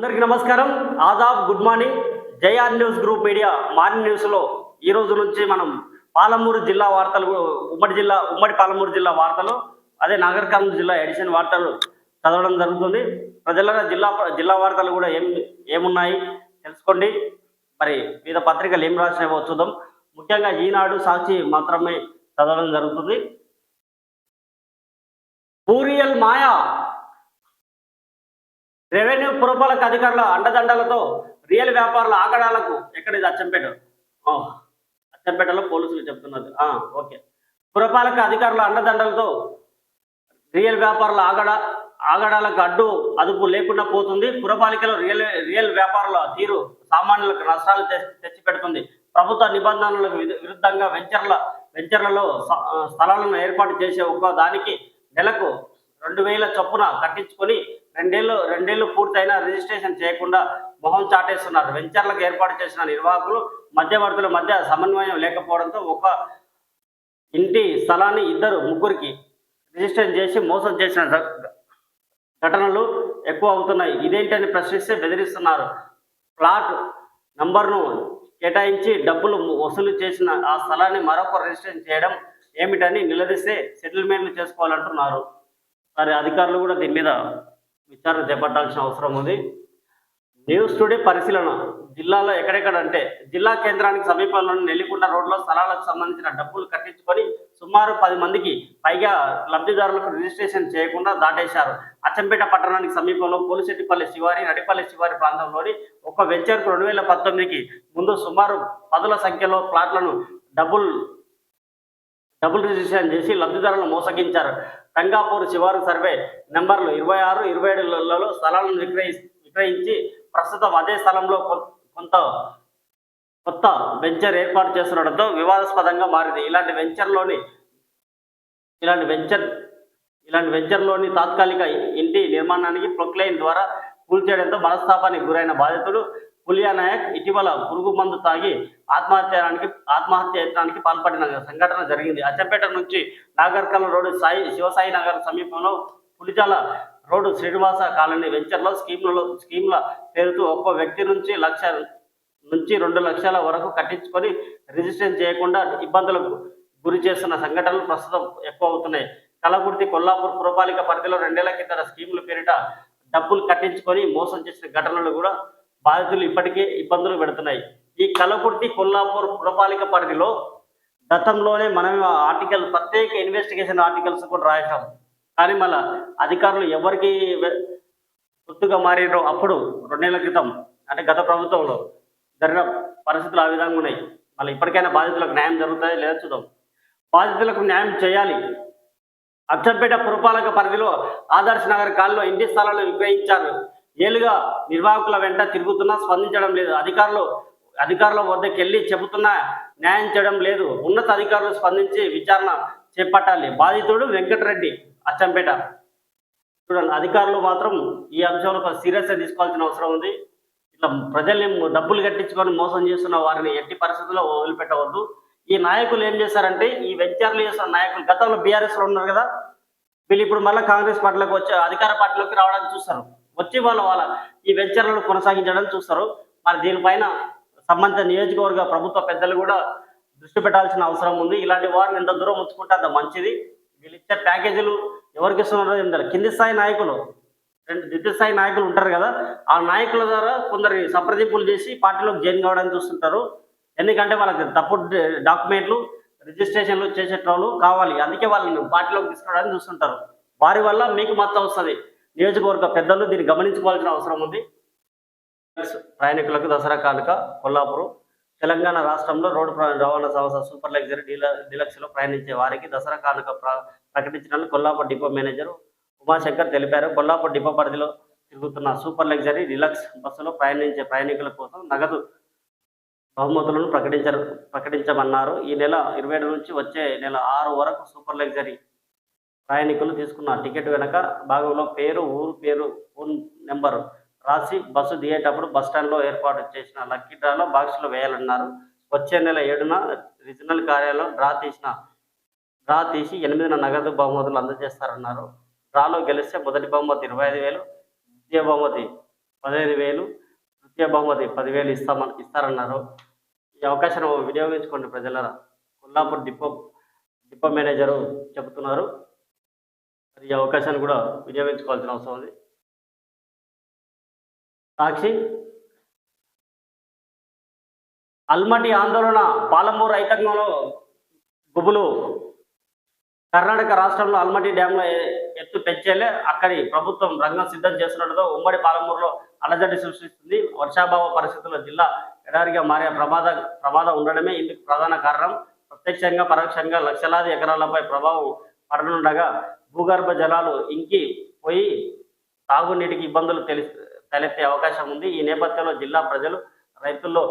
అందరికీ నమస్కారం. Aadab good morning. JR news group media morning న్యూస్లో ఈ రోజు నుంచి మనం పాలమూరు జిల్లా వార్తలు ఉమ్మడి జిల్లా ఉమ్మడి పాలమూరు జిల్లా వార్తలు అదే నాగర్ కర్నూలు జిల్లా ఎడిషన్ వార్తలు చదవడం జరుగుతుంది. ప్రజలుగా జిల్లా జిల్లా వార్తలు కూడా ఏం ఏమున్నాయి తెలుసుకోండి. మరి వివిధ పత్రికలు ఏం రాసినాయో చూద్దాం. ముఖ్యంగా ఈనాడు సాక్షి మాత్రమే చదవడం జరుగుతుంది. పూరియల్ మాయా రెవెన్యూ పురపాలక అధికారుల అండదండలతో రియల్ వ్యాపారుల ఆగడాలకు ఎక్కడ ఇది అచ్చంపేట? అచ్చంపేటలో పోలీసులు చెప్తున్నారు. ఓకే. పురపాలక అధికారుల అండదండలతో రియల్ వ్యాపారుల ఆగడ ఆగడాలకు అడ్డు అదుపు లేకుండా పోతుంది. పురపాలికలో రియల్ రియల్ వ్యాపారుల తీరు సామాన్యులకు నష్టాలు తె- తెచ్చిపెడుతుంది. ప్రభుత్వ నిబంధనలకు విరుద్ధంగా వెంచర్ల వెంచర్లలో స్థలాలను ఏర్పాటు చేసే ఒక్క దానికి నెలకు రెండు వేల చొప్పున కట్టించుకొని రెండేళ్ళు రెండేళ్ళు పూర్తయినా రిజిస్ట్రేషన్ చేయకుండా మొహం చాటేస్తున్నారు. వెంచర్లకు ఏర్పాటు చేసిన నిర్వాహకులు మధ్యవర్తుల మధ్య సమన్వయం లేకపోవడంతో ఒక ఇంటి స్థలాన్ని ఇద్దరు ముగ్గురికి రిజిస్ట్రేషన్ చేసి మోసం చేసిన ఘటనలు ఎక్కువ అవుతున్నాయి. ఇదేంటని ప్రశ్నిస్తే బెదిరిస్తున్నారు. ప్లాట్ నంబర్ను కేటాయించి డబ్బులు వసూలు చేసిన ఆ స్థలాన్ని మరొక రిజిస్ట్రేషన్ చేయడం ఏమిటని నిలదీస్తే సెటిల్మెంట్లు చేసుకోవాలంటున్నారు. మరి అధికారులు కూడా దీని మీద విచారణ చేపట్టాల్సిన అవసరం ఉంది. న్యూస్ టుడే పరిశీలన. జిల్లాలో ఎక్కడెక్కడ అంటే జిల్లా కేంద్రానికి సమీపంలోని నెల్లికొండ రోడ్లో స్థలాలకు సంబంధించిన డబ్బులు కట్టించుకొని సుమారు పది మందికి పైగా లబ్ధిదారులకు రిజిస్ట్రేషన్ చేయకుండా దాటేశారు. అచ్చంపేట పట్టణానికి సమీపంలో పోలిశెట్టిపల్లి శివారి నడిపల్లి శివారి ప్రాంతంలోని ఒక వెంచర్కు రెండు వేల పంతొమ్మిదికి ముందు సుమారు పదుల సంఖ్యలో ప్లాట్లను డబుల్ డబుల్ రిజిస్ట్రేషన్ చేసి లబ్ధిదారులను మోసగించారు. రంగాపూర్ శివారు సర్వే నెంబర్లు ఇరవై ఆరు ఇరవై ఏడులలో స్థలాలను విక్రయి విక్రయించి ప్రస్తుతం అదే స్థలంలో కొంత కొత్త వెంచర్ ఏర్పాటు చేస్తుండడంతో వివాదాస్పదంగా మారింది. ఇలాంటి వెంచర్లోని ఇలాంటి వెంచర్ ఇలాంటి వెంచర్లోని తాత్కాలిక ఇంటి నిర్మాణానికి ప్రొక్లైన్ ద్వారా కూల్చేయడంతో మనస్తాపానికి గురైన బాధితుడు పులియా నాయక్ ఇటీవల పురుగు మందు తాగి ఆత్మహత్యానికి ఆత్మహత్య యత్నానికి పాల్పడిన సంఘటన జరిగింది. అచ్చంపేట నుంచి నాగర్కల్ రోడ్డు సాయి శివసాయి నగర్ సమీపంలో పులిచాల రోడ్డు శ్రీనివాస కాలనీ వెంచర్లో స్కీమ్లలో స్కీమ్ల పేరుతో ఒక్కో వ్యక్తి నుంచి లక్ష నుంచి రెండు లక్షల వరకు కట్టించుకొని రిజిస్ట్రేషన్ చేయకుండా ఇబ్బందులకు గురి చేస్తున్న సంఘటనలు ప్రస్తుతం ఎక్కువ అవుతున్నాయి కలగుర్తి కొల్లాపూర్ పురపాలిక పరిధిలో రెండేళ్ళ కింద స్కీముల పేరిట డబ్బులు కట్టించుకొని మోసం చేసిన ఘటనలు కూడా బాధితులు ఇప్పటికే ఇబ్బందులు పెడుతున్నాయి. ఈ కలకుర్తి కొల్లాపూర్ పురపాలిక పరిధిలో గతంలోనే మనం ఆ ఆర్టికల్ ప్రత్యేక ఇన్వెస్టిగేషన్ ఆర్టికల్స్ కూడా రాసాం కానీ మళ్ళా అధికారులు ఎవరికి గుర్తుగా మారినో అప్పుడు రెండేళ్ళ క్రితం అంటే గత ప్రభుత్వంలో జరిగిన పరిస్థితులు ఆ విధంగా ఉన్నాయి. మళ్ళీ ఇప్పటికైనా బాధితులకు న్యాయం జరుగుతాయి లేదా చూద్దాం. బాధితులకు న్యాయం చేయాలి. అచ్చంపేట పురపాలక పరిధిలో ఆదర్శ్ నగర్ కాల్లో ఇంటి స్థలాలు విక్రయించారు. ఏలుగా నిర్వాహకుల వెంట తిరుగుతున్నా స్పందించడం లేదు. అధికారులు అధికారుల వద్దకు వెళ్ళి చెబుతున్నా న్యాయం చేయడం లేదు. ఉన్నత అధికారులు స్పందించి విచారణ చేపట్టాలి. బాధితుడు వెంకటరెడ్డి అచ్చంపేట. చూడండి అధికారులు మాత్రం ఈ అంశంలో కొంచెం సీరియస్గా తీసుకోవాల్సిన అవసరం ఉంది. ఇట్లా ప్రజల్ని డబ్బులు కట్టించుకొని మోసం చేస్తున్న వారిని ఎట్టి పరిస్థితుల్లో వదిలిపెట్టవద్దు. ఈ నాయకులు ఏం చేశారంటే ఈ వెంచర్లు చేస్తున్న నాయకులు గతంలో బీఆర్ఎస్లో ఉన్నారు కదా వీళ్ళు ఇప్పుడు మళ్ళీ కాంగ్రెస్ పార్టీలోకి వచ్చి అధికార పార్టీలోకి రావడానికి చూస్తారు. వచ్చి వాళ్ళ వాళ్ళ ఈ వెంచర్లను కొనసాగించడానికి చూస్తారు. మరి దీనిపైన సంబంధిత నియోజకవర్గ ప్రభుత్వ పెద్దలు కూడా దృష్టి పెట్టాల్సిన అవసరం ఉంది. ఇలాంటి వారిని ఎంత దూరం ఉంచుకుంటే అంత మంచిది. వీళ్ళు ఇచ్చే ప్యాకేజీలు ఎవరికి ఇస్తున్నారో ఏం తెలియదు. కింది స్థాయి నాయకులు రెండు ద్వితీయ స్థాయి నాయకులు ఉంటారు కదా ఆ నాయకుల ద్వారా కొందరి సంప్రదింపులు చేసి పార్టీలోకి జాయిన్ కావడానికి చూస్తుంటారు. ఎందుకంటే వాళ్ళకి తప్పుడు డాక్యుమెంట్లు రిజిస్ట్రేషన్లు చేసేటోళ్ళు కావాలి. అందుకే వాళ్ళని పార్టీలోకి తీసుకురావడానికి చూస్తుంటారు. వారి వల్ల మీకు మొత్తం వస్తుంది. నియోజకవర్గ పెద్దలు దీన్ని గమనించుకోవాల్సిన అవసరం ఉంది. ప్రయాణికులకు దసరా కానుక కొల్లాపురం తెలంగాణ రాష్ట్రంలో రోడ్డు ప్ర- రవాణా సంస్థ సూపర్ లగ్జరీ డీల ప్రయాణించే వారికి దసరా కానుక ప్ర ప్రకటించినట్లు కొల్లాపూర్ డిపో మేనేజర్ ఉమాశంకర్ తెలిపారు. కొల్లాపూర్ డిపో పరిధిలో తిరుగుతున్న సూపర్ లగ్జరీ డీలక్స్ బస్సులో ప్రయాణించే ప్రయాణికుల కోసం నగదు బహుమతులను ప్రకటించారు ప్రకటించమన్నారు. ఈ నెల ఇరవై ఏడు నుంచి వచ్చే నెల ఆరు వరకు సూపర్ లగ్జరీ ప్రయాణికులు తీసుకున్న టికెట్ వెనక భాగంలో పేరు ఊరు పేరు ఫోన్ నెంబర్ రాసి బస్సు దిగేటప్పుడు బస్ స్టాండ్లో ఏర్పాటు చేసిన లక్కీ డ్రాలో బాక్సులు వేయాలన్నారు. వచ్చే నెల ఏడున రీజనల్ కార్యాలయం డ్రా తీసిన డ్రా తీసి ఎనిమిదిన నగదు బహుమతులు అందజేస్తారన్నారు. డ్రాలో గెలిస్తే మొదటి బహుమతి ఇరవై ఐదు వేలు ద్వితీయ బహుమతి పదిహేను వేలు తృతీయ బహుమతి పదివేలు ఇస్తామని ఇస్తారన్నారు. ఈ అవకాశం వినియోగించుకోండి ప్రజల కొల్లాపూర్ డిపో డిపో మేనేజరు చెబుతున్నారు. మరి ఈ అవకాశాన్ని కూడా వినియోగించుకోవాల్సిన అవసరం ఉంది. సాక్షి అల్మటి ఆందోళన పాలమూరు రైతాంగంలో గుబులు. కర్ణాటక రాష్ట్రంలో అల్మటి డ్యాంలో ఎత్తు పెంచేలే. అక్కడి ప్రభుత్వం రంగం సిద్ధం చేస్తున్నట్టుతో ఉమ్మడి పాలమూరులో అలజడి సృష్టిస్తుంది. వర్షాభావ పరిస్థితుల్లో జిల్లా ఎడారిగా మారే ప్రమాద ప్రమాదం ఉండడమే ఇందుకు ప్రధాన కారణం. ప్రత్యక్షంగా పరోక్షంగా లక్షలాది ఎకరాలపై ప్రభావం పడనుండగా భూగర్భ జలాలు ఇంకి పోయి తాగునీటికి ఇబ్బందులు తెలి తలెత్తే అవకాశం ఉంది. ఈ నేపథ్యంలో జిల్లా ప్రజలు రైతుల్లో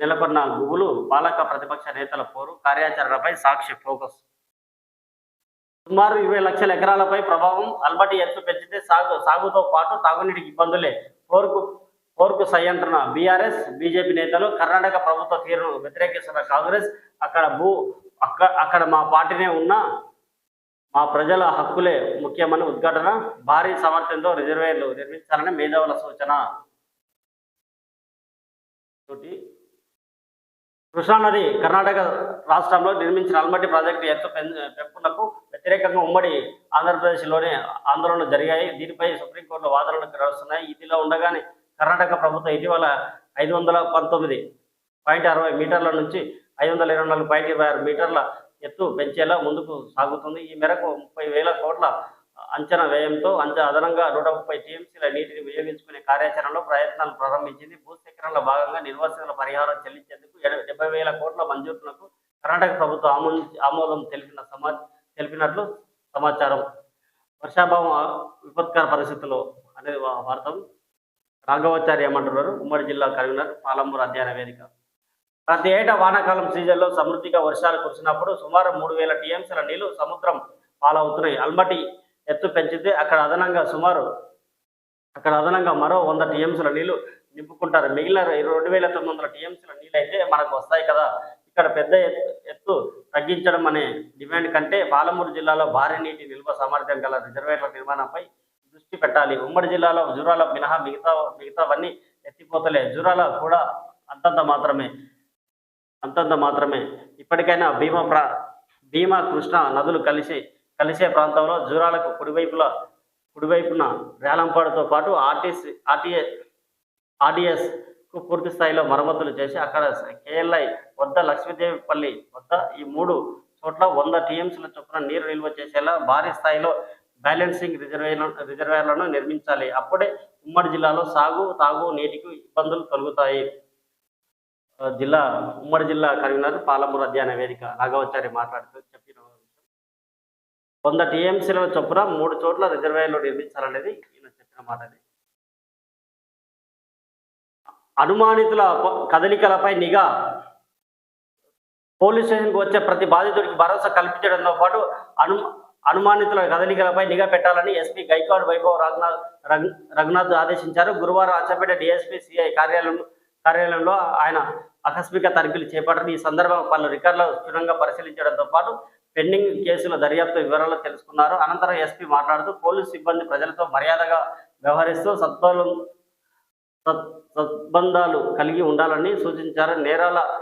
నెలకొన్న గుబులు పాలక ప్రతిపక్ష నేతల పోరు కార్యాచరణపై సాక్షి ఫోకస్. సుమారు ఇరవై లక్షల ఎకరాలపై ప్రభావం అల్బటి ఎత్తు పెంచితే సాగు సాగుతో పాటు తాగునీటికి ఇబ్బందులే. పోరుకు పోరుకు సై బీఆర్ఎస్ బీజేపీ నేతలు కర్ణాటక ప్రభుత్వ తీరును వ్యతిరేకిస్తున్న కాంగ్రెస్ అక్కడ భూ అక్కడ అక్కడ మా పార్టీనే ఉన్నా మా ప్రజల హక్కులే ముఖ్యమని ఉద్ఘాటన భారీ సామర్థ్యంతో రిజర్వేర్లు నిర్మించాలని మేధావుల సూచన. తోటి కృష్ణానది కర్ణాటక రాష్ట్రంలో నిర్మించిన అల్మటి ప్రాజెక్టు ఎత్తు పెంపునకు వ్యతిరేకంగా ఉమ్మడి ఆంధ్రప్రదేశ్లోనే ఆందోళనలు జరిగాయి. దీనిపై సుప్రీంకోర్టులో వాదనలు నడుస్తున్నాయి ఇదిలో ఉండగానే కర్ణాటక ప్రభుత్వం ఇటీవల ఐదు వందల పంతొమ్మిది పాయింట్ అరవై మీటర్ల నుంచి ఐదు వందల ఇరవై నాలుగు పాయింట్ ఇరవై ఆరు మీటర్ల ఎత్తు పెంచేలా ముందుకు సాగుతుంది. ఈ మేరకు ముప్పై వేల కోట్ల అంచనా వ్యయంతో అంచ అదనంగా నూట ముప్పై టీఎంసీల నీటిని వినియోగించుకునే కార్యాచరణలో ప్రయత్నాలు ప్రారంభించింది. భూసేకరణలో భాగంగా నిర్వాసితుల పరిహారం చెల్లించేందుకు డెబ్బై వేల కోట్ల మంజూరులకు కర్ణాటక ప్రభుత్వం ఆమో ఆమోదం తెలిపిన సమా తెలిపినట్లు సమాచారం. వర్షాభావం విపత్కర పరిస్థితుల్లో అనేది వార్తం. రాఘవాచార్య ఏమంటున్నారు? ఉమ్మడి జిల్లా కన్వీనర్ పాలమూరు అధ్యయన వేదిక. ప్రతి ఏటా వానాకాలం సీజన్లో సమృద్ధిగా వర్షాలు కురిసినప్పుడు సుమారు మూడు వేల టీఎంసీల నీళ్ళు సముద్రం పాలవుతున్నాయి. అల్మటి ఎత్తు పెంచితే అక్కడ అదనంగా సుమారు అక్కడ అదనంగా మరో వంద టీఎంసీల నీళ్ళు నింపుకుంటారు. మిగిలిన రెండు వేల తొమ్మిది వందల టీఎంసీల నీళ్ళు అయితే మనకు వస్తాయి కదా. ఇక్కడ పెద్ద ఎత్తు ఎత్తు తగ్గించడం అనే డిమాండ్ కంటే పాలమూరు జిల్లాలో భారీ నీటి నిల్వ సామర్థ్యం గల రిజర్వేర్ల నిర్మాణంపై దృష్టి పెట్టాలి. ఉమ్మడి జిల్లాలో జూరాల మినహా మిగతా మిగతావన్నీ ఎత్తిపోతలే. జూరాల కూడా అంతంత మాత్రమే. అంతంత మాత్రమే. ఇప్పటికైనా భీమా ప్రా భీమా కృష్ణ నదులు కలిసి కలిసే ప్రాంతంలో జూరాలకు కుడివైపుల కుడివైపున రేలంపాడుతో పాటు ఆర్టీసీ ఆర్టీఏ ఆర్డిఎస్కు పూర్తి స్థాయిలో మరమ్మతులు చేసి అక్కడ కేఎల్ఐ వద్ద లక్ష్మీదేవిపల్లి వద్ద ఈ మూడు చోట్ల వంద టీఎంసీల చొప్పున నీరు నిల్వ చేసేలా భారీ స్థాయిలో బ్యాలెన్సింగ్ రిజర్వేర్ రిజర్వేర్లను నిర్మించాలి. అప్పుడే ఉమ్మడి జిల్లాలో సాగు తాగు నీటికి ఇబ్బందులు కలుగుతాయి జిల్లా ఉమ్మడి జిల్లా కన్వీనర్ పాలమూరు అధ్యయన వేదిక రాఘవచారి మాట్లాడుతూ చెప్పిన విషయం. వంద టీఎంసీల చొప్పున మూడు చోట్ల రిజర్వేర్లు నిర్మించాలనేది ఈయన చెప్పిన మాట అది అనుమానితుల కదలికలపై నిఘా. పోలీస్ స్టేషన్కి వచ్చే ప్రతి బాధితుడికి భరోసా కల్పించడంతో పాటు అను అనుమానితుల కదలికలపై నిఘా పెట్టాలని ఎస్పీ గైక్వాడ్ వైభవ్ రఘునాథ్ రఘునాథ్ ఆదేశించారు. గురువారం అచ్చపేట డిఎస్పీ సిఐ కార్యాలయం కార్యాలయంలో ఆయన ఆకస్మిక తనిఖీలు చేపట్టడం ఈ సందర్భంగా పలు రికార్డులు క్షుణ్ణంగా పరిశీలించడంతో పాటు పెండింగ్ కేసుల దర్యాప్తు వివరాలు తెలుసుకున్నారు. అనంతరం ఎస్పీ మాట్లాడుతూ పోలీసు సిబ్బంది ప్రజలతో మర్యాదగా వ్యవహరిస్తూ సత్వలు సత్- సత్బంధాలు కలిగి ఉండాలని సూచించారు. నేరాల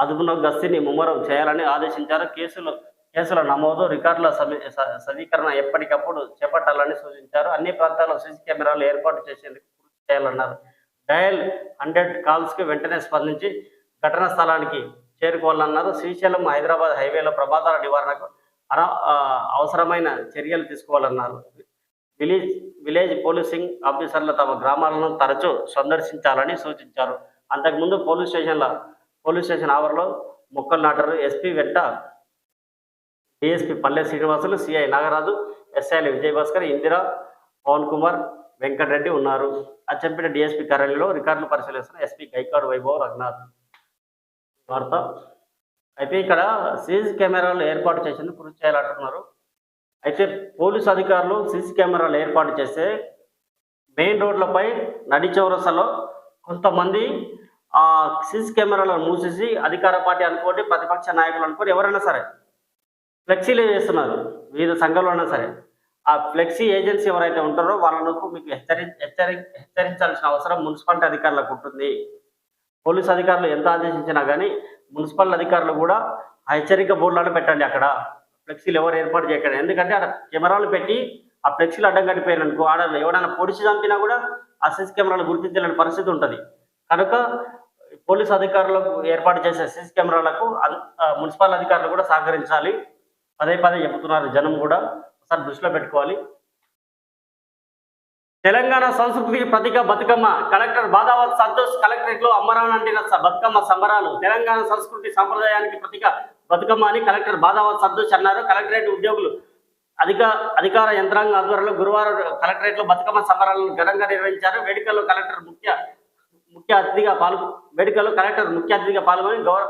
అదుపులో గస్తీని ముమ్మరం చేయాలని ఆదేశించారు. కేసులు కేసుల నమోదు రికార్డుల సమీ స- సమీకరణ ఎప్పటికప్పుడు చేపట్టాలని సూచించారు. అన్ని ప్రాంతాల్లో సీసీ కెమెరాలు ఏర్పాటు చేసేందుకు కృషి చేయాలన్నారు. డయల్ హండ్రెడ్ కాల్స్కి వెంటనే స్పందించి ఘటనా స్థలానికి చేరుకోవాలన్నారు. శ్రీశైలం హైదరాబాద్ హైవేలో ప్రమాదాల నివారణకు అన- అవసరమైన చర్యలు తీసుకోవాలన్నారు. విలేజ్ విలేజ్ పోలీసింగ్ ఆఫీసర్లు తమ గ్రామాలను తరచూ సందర్శించాలని సూచించారు. అంతకుముందు పోలీస్ స్టేషన్ల పోలీస్ స్టేషన్ ఆవరణలో మొక్కలు నాటారు. ఎస్పీ వెంట డిఎస్పీ పల్లె శ్రీనివాసులు సిఐ నాగరాజు ఎస్ఐలు విజయభాస్కర్ ఇందిరా పవన్ కుమార్ వెంకటరెడ్డి ఉన్నారు. అచ్చంపేట డిఎస్పీ కార్యాలయంలో రికార్డులు పరిశీలిస్తున్న ఎస్పీ గైకాడ్ వైభవ్ రఘునాథ్ వార్త అయితే ఇక్కడ సీసీ కెమెరాలు ఏర్పాటు చేసేందుకు కృషి చేయాలంటున్నారు. అయితే పోలీసు అధికారులు సీసీ కెమెరాలు ఏర్పాటు చేస్తే మెయిన్ రోడ్లపై నడి చౌరసలో కొంతమంది ఆ సీసీ కెమెరాలను మూసేసి అధికార పార్టీ అనుకోండి ప్రతిపక్ష నాయకులు అనుకోండి ఎవరైనా సరే ఫ్లెక్సీలు వేస్తున్నారు. వివిధ సంఘంలో అయినా సరే. ఆ ఫ్లెక్సీ ఏజెన్సీ ఎవరైతే ఉంటారో వాళ్ళకు మీకు హెచ్చరి హెచ్చరి హెచ్చరించాల్సిన అవసరం మున్సిపాలిటీ అధికారులకు ఉంటుంది. పోలీస్ అధికారులు ఎంత ఆదేశించినా కానీ మున్సిపల్ అధికారులు కూడా ఆ హెచ్చరిక బోర్డులను పెట్టండి అక్కడ. ఫ్లెక్సీలు ఎవరు ఏర్పాటు చేయకండి. ఎందుకంటే అక్కడ కెమెరాలు పెట్టి ఆ ఫ్లెక్సీలు అడ్డం కట్టిపోయారు అనుకో ఆడ ఎవరైనా పొడిచి చంపినా కూడా ఆ సీసీ కెమెరాలు గుర్తించలేని పరిస్థితి ఉంటుంది. కనుక పోలీస్ అధికారులకు ఏర్పాటు చేసే సీసీ కెమెరాలకు ఆ, మున్సిపల్ అధికారులు కూడా సహకరించాలి. పదే పదే చెబుతున్నారు జనం కూడా. ఒకసారి దృష్టిలో పెట్టుకోవాలి. తెలంగాణ సంస్కృతికి ప్రతీక బతుకమ్మ. కలెక్టర్ బాదావత్ సంతోష్ కలెక్టరేట్లో అమ్మరాన్ అంటిన బతుకమ్మ సంబరాలు. తెలంగాణ సంస్కృతి సంప్రదాయానికి ప్రతీక బతుకమ్మ అని కలెక్టర్ బాదావత్ సంతోష్ అన్నారు. కలెక్టరేట్ ఉద్యోగులు అధిక అధికార యంత్రాంగం ఆధ్వర్యంలో గురువారం కలెక్టరేట్లో బతుకమ్మ సంబరాలను ఘనంగా నిర్వహించారు. వేడుకల్లో కలెక్టర్ ముఖ్య ముఖ్య అతిథిగా పాల్గొ వేడుకల్లో కలెక్టర్ ముఖ్య అతిథిగా పాల్గొని గౌరవ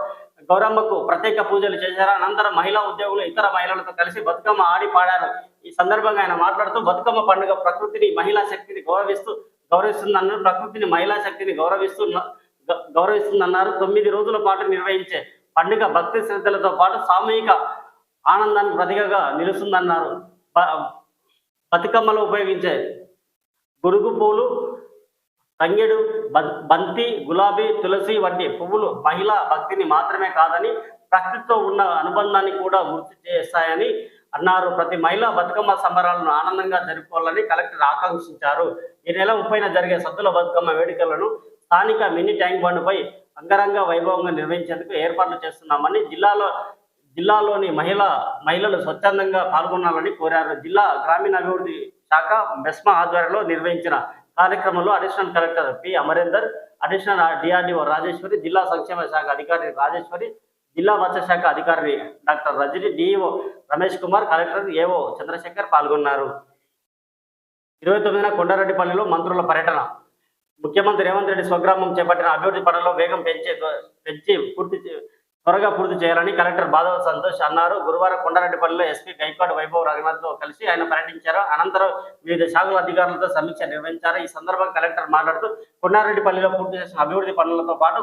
గౌరమ్మకు ప్రత్యేక పూజలు చేశారు. అనంతరం మహిళా ఉద్యోగులు ఇతర మహిళలతో కలిసి బతుకమ్మ ఆడి పాడారు. ఈ సందర్భంగా ఆయన మాట్లాడుతూ బతుకమ్మ పండుగ ప్రకృతిని మహిళా శక్తిని గౌరవిస్తూ గౌరవిస్తుందన్నారు. ప్రకృతిని మహిళా శక్తిని గౌరవిస్తూ గౌరవిస్తుందన్నారు. తొమ్మిది రోజుల పాటు నిర్వహించే పండుగ భక్తి శ్రద్ధలతో పాటు సామూహిక ఆనందానికి ప్రతీకగా నిలుస్తుందన్నారు. బతుకమ్మలో ఉపయోగించే గురుగు పూలు తంగేడు బంతి గులాబీ తులసి వంటి పువ్వులు మహిళా భక్తిని మాత్రమే కాదని ప్రకృతితో ఉన్న అనుబంధాన్ని కూడా గుర్తు చేస్తాయని అన్నారు. ప్రతి మహిళా బతుకమ్మ సంబరాలను ఆనందంగా జరుపుకోవాలని కలెక్టర్ ఆకాంక్షించారు. ఈ నెల ముప్పైన జరిగే సద్దుల బతుకమ్మ వేడుకలను స్థానిక మినీ ట్యాంక్ బండ్పై అంగరంగ వైభవంగా నిర్వహించేందుకు ఏర్పాట్లు చేస్తున్నామని జిల్లాలో జిల్లాలోని మహిళా మహిళలు స్వచ్ఛందంగా పాల్గొనాలని కోరారు. జిల్లా గ్రామీణాభివృద్ధి శాఖ మెస్మా ఆధ్వర్యంలో నిర్వహించిన కార్యక్రమంలో additional collector P Amarender additional DRDO Rajeshwari జిల్లా సంక్షేమ శాఖ అధికారి రాజేశ్వరి జిల్లా మత్స్యశాఖ అధికారి doctor Rajani DEO Ramesh Kumar collector AO Chandrashekar పాల్గొన్నారు. ఇరవై తొమ్మిదిన కొండారెడ్డిపల్లిలో మంత్రుల పర్యటన. ముఖ్యమంత్రి రేవంత్ రెడ్డి స్వగ్రామం చేపట్టిన అభివృద్ధి పనుల్లో వేగం పెంచే పెంచి పూర్తి త్వరగా పూర్తి చేయాలని కలెక్టర్ బాధవ సంతోష్ అన్నారు. గురువారం కొండారెడ్డిపల్లిలో ఎస్పీ గైక్వాడ్ వైభవ్ రఘునాథ్తో కలిసి ఆయన పర్యటించారు. అనంతరం వివిధ శాఖల అధికారులతో సమీక్ష నిర్వహించారు. ఈ సందర్భంగా కలెక్టర్ మాట్లాడుతూ కొండారెడ్డిపల్లిలో పూర్తి చేసిన అభివృద్ధి పనులతో పాటు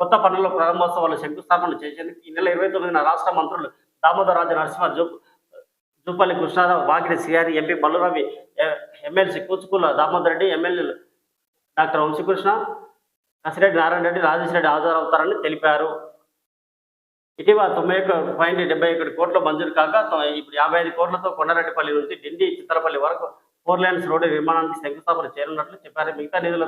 కొత్త పనుల ప్రారంభోత్సవాలు శంకుస్థాపన చేసేందుకు ఈ నెల ఇరవై తొమ్మిదిన రాష్ట్ర మంత్రులు Damodararaju Narasimha zoo Jupally Krishnarao Vakiti CR MP Balluravi MLC Kuchukulla Damodar Reddy ఎమ్మెల్యేలు డాక్టర్ వంశీకృష్ణ కసిరెడ్డి నారాయణ రెడ్డి రాజేశ్వర రెడ్డి హాజరవుతారని తెలిపారు. ఇటీవల తొంభై ఒక్క పాయింట్ డెబ్బై ఒకటి కోట్ల మంజూరు కాక ఇప్పుడు యాభై ఐదు కోట్లతో కొండారెడ్డిపల్లి నుంచి డిండి చిత్తలపల్లి వరకు ఫోర్ లైన్స్ రోడ్డు నిర్మాణానికి శంకుస్థాపన చేరినట్లు చెప్పారు. మిగతా నిధుల